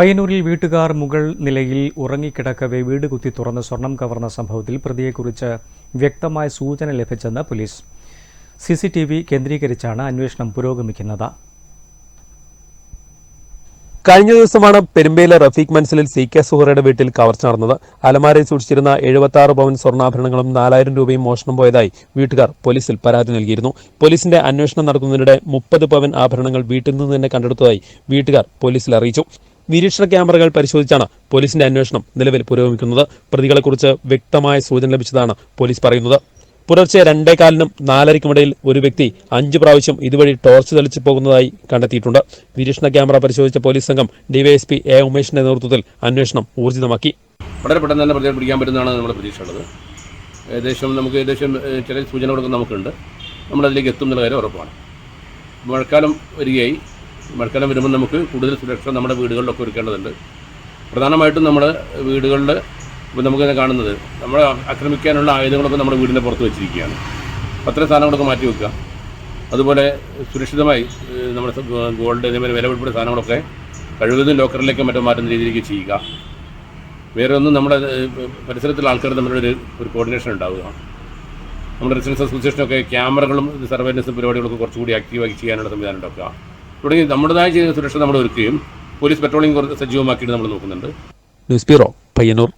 പയ്യന്നൂരിൽ വീട്ടുകാർ മുകൾ നിലയിൽ ഉറങ്ങിക്കിടക്കവെ വീട് കുത്തി തുറന്ന് സ്വർണം കവർന്ന സംഭവത്തിൽ പ്രതിയെക്കുറിച്ച് വ്യക്തമായ സൂചന ലഭിച്ചെന്ന് police. C C T V കേന്ദ്രീകരിച്ചാണ് അന്വേഷണം പുരോഗമിക്കുന്നത്. കഴിഞ്ഞ ദിവസമാണ് പെരുമ്പയിലെ റഫീഖ് മൻസിലിൽ സി കെ സുഹറയുടെ വീട്ടിൽ കവർച്ച നടന്നത്. അലമാരയിൽ സൂക്ഷിച്ചിരുന്ന എഴുപത്തി ആറ് പവൻ സ്വർണാഭരണങ്ങളും നാലായിരം രൂപയും മോഷണം പോയതായി വീട്ടുകാർ പോലീസിൽ പരാതി നൽകിയിരുന്നു. പോലീസിന്റെ അന്വേഷണം നടത്തുന്നതിനിടെ മുപ്പത് പവൻ ആഭരണങ്ങൾ വീട്ടിൽ നിന്ന് തന്നെ കണ്ടെടുത്തതായി വീട്ടുകാർ പോലീസിൽ അറിയിച്ചു. നിരീക്ഷണ ക്യാമറകൾ പരിശോധിച്ചാണ് പോലീസിന്റെ അന്വേഷണം നിലവിൽ പുരോഗമിക്കുന്നത്. പ്രതികളെക്കുറിച്ച് വ്യക്തമായ സൂചന ലഭിച്ചതാണ് പോലീസ് പറയുന്നത്. പുലർച്ചെ രണ്ടേകാലിനും നാലരയ്ക്കുമിടയിൽ ഒരു വ്യക്തി അഞ്ചു പ്രാവശ്യം ഇതുവഴി ടോർച്ച് തെളിച്ചു പോകുന്നതായി കണ്ടെത്തിയിട്ടുണ്ട്. നിരീക്ഷണ ക്യാമറ പരിശോധിച്ച പോലീസ് സംഘം ഡിവൈഎസ്പി എ ഉമേഷിന്റെ നേതൃത്വത്തിൽ അന്വേഷണം ഊർജിതമാക്കി. വളരെ പെട്ടെന്ന് തന്നെ പ്രതിയെ പിടിക്കാൻ പറ്റുന്നതാണ് നമ്മുടെ പ്രതീക്ഷയുള്ളത്. ഏകദേശം നമുക്ക് ഏകദേശം ചെറിയ സൂചന സൂചനകളൊക്കെ നമുക്കുണ്ട്. നമ്മളതിലേക്ക് എത്തും എന്നുള്ള കാര്യം ഉറപ്പാണ്. മഴക്കാലം വരികയായി. മഴക്കാലം വരുമ്പോൾ നമുക്ക് കൂടുതൽ സുരക്ഷ നമ്മുടെ വീടുകളിലൊക്കെ ഒരുക്കേണ്ടതുണ്ട്. പ്രധാനമായിട്ടും നമ്മുടെ വീടുകളിൽ ഇപ്പോൾ നമുക്ക് തന്നെ കാണുന്നത് നമ്മളെ ആക്രമിക്കാനുള്ള ആയുധങ്ങളൊക്കെ നമ്മുടെ വീടിന്റെ പുറത്ത് വെച്ചിരിക്കുകയാണ്. അത്തരം സാധനങ്ങളൊക്കെ മാറ്റി വെക്കുക. അതുപോലെ സുരക്ഷിതമായി നമ്മുടെ ഗോൾഡ് അതേപോലെ വില സാധനങ്ങളൊക്കെ കഴിവതും ലോക്കറിലേക്ക് മറ്റും മാറ്റുന്ന രീതിയിലേക്ക് ചെയ്യുക. വേറെ ഒന്നും നമ്മുടെ പരിസരത്തുള്ള ആൾക്കാർ തമ്മിലൊരു ഒരു കോർഡിനേഷൻ ഉണ്ടാവുക. നമ്മുടെ റെസിഡൻസ് അസോസിയേഷനൊക്കെ ക്യാമറകളും സർവൈലൻസ് പരിപാടികളൊക്കെ കുറച്ചുകൂടി ആക്റ്റീവാക്കി ചെയ്യാനുള്ള സംവിധാനം ഉണ്ടാക്കുക. തുടങ്ങി നമ്മുടേതായ ചെയ്ത സുരക്ഷ നമ്മൾ ഒരുക്കുകയും പോലീസ് പെട്രോളിംഗ് സജീവമാക്കിയിട്ട് നമ്മൾ നോക്കുന്നുണ്ട്. News bureau Payyanur.